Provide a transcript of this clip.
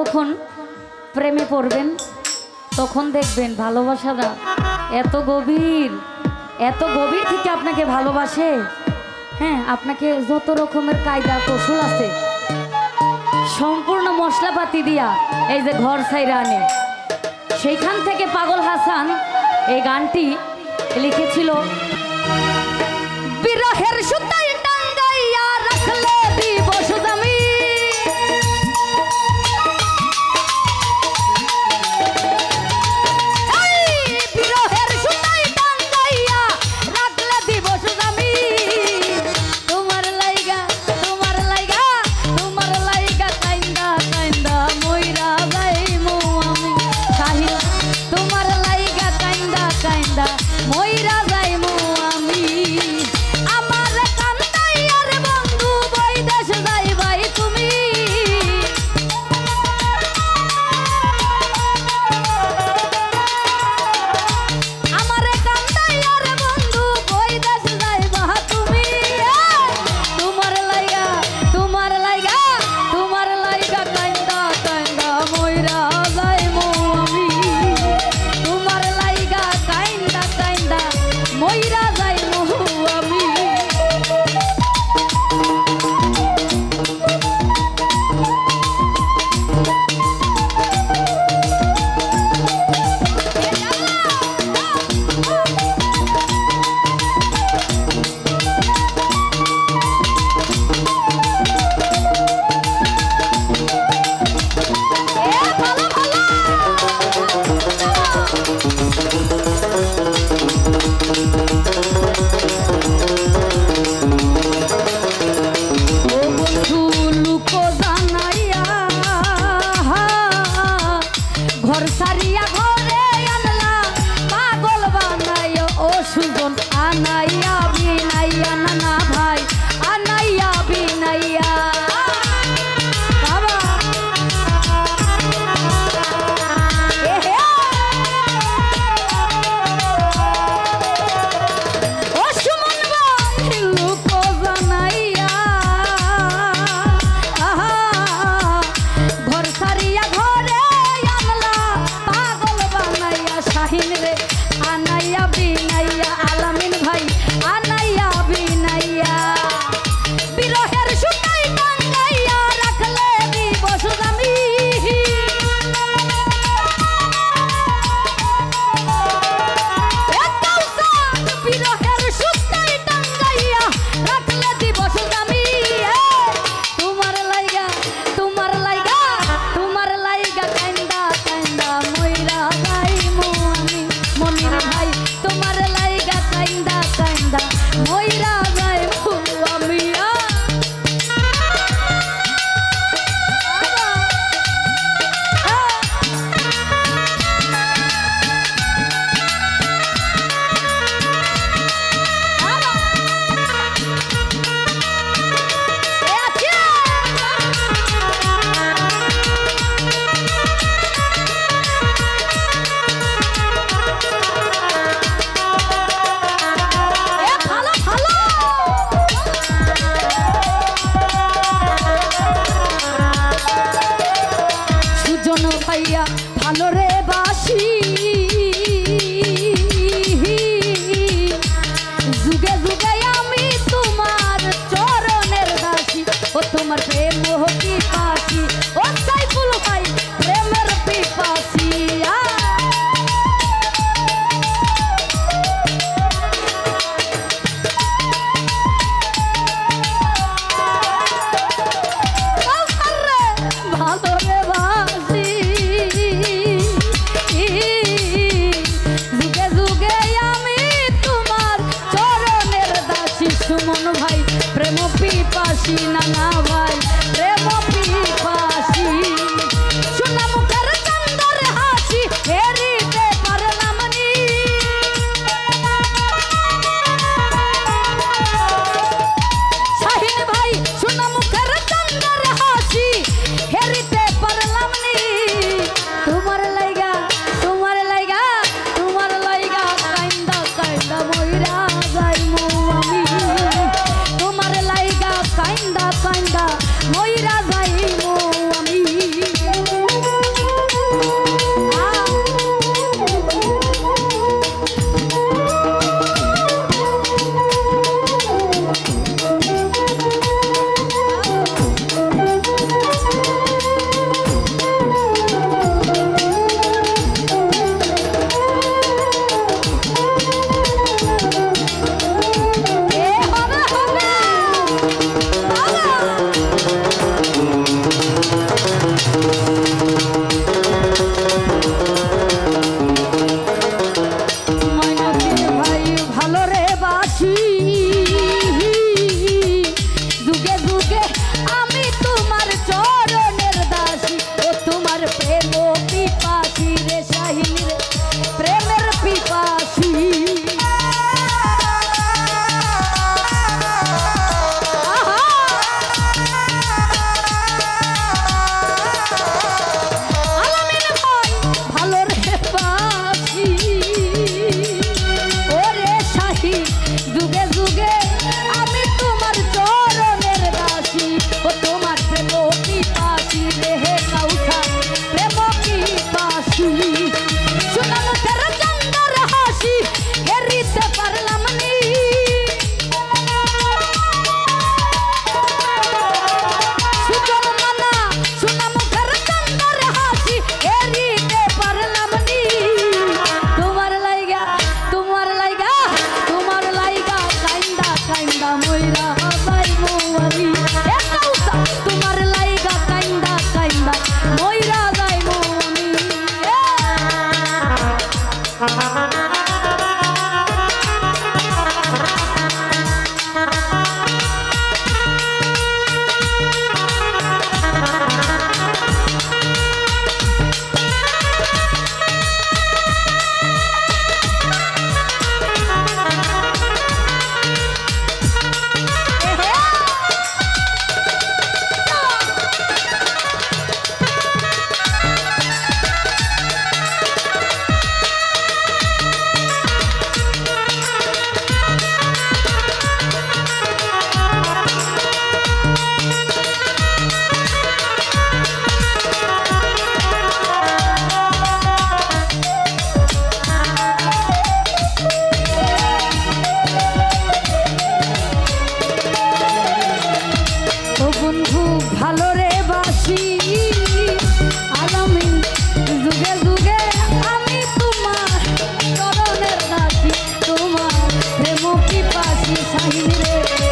যখন প্রেমে পড়বেন, তখন দেখবেন ভালোবাসাটা এত গভীর এত গভীর থেকে আপনাকে ভালোবাসে। হ্যাঁ আপনাকে যত রকমের কায়দা কৌশল আছে, সম্পূর্ণ মশলাপাতি দিয়া এই যে ঘর সাইরা আনে। সেইখান থেকে পাগল হাসান এই গানটি লিখেছিল, বিরহের সুতায় ভাইয়া ভালো রে বাসি। প্রেম কি পাশি সাহিরে?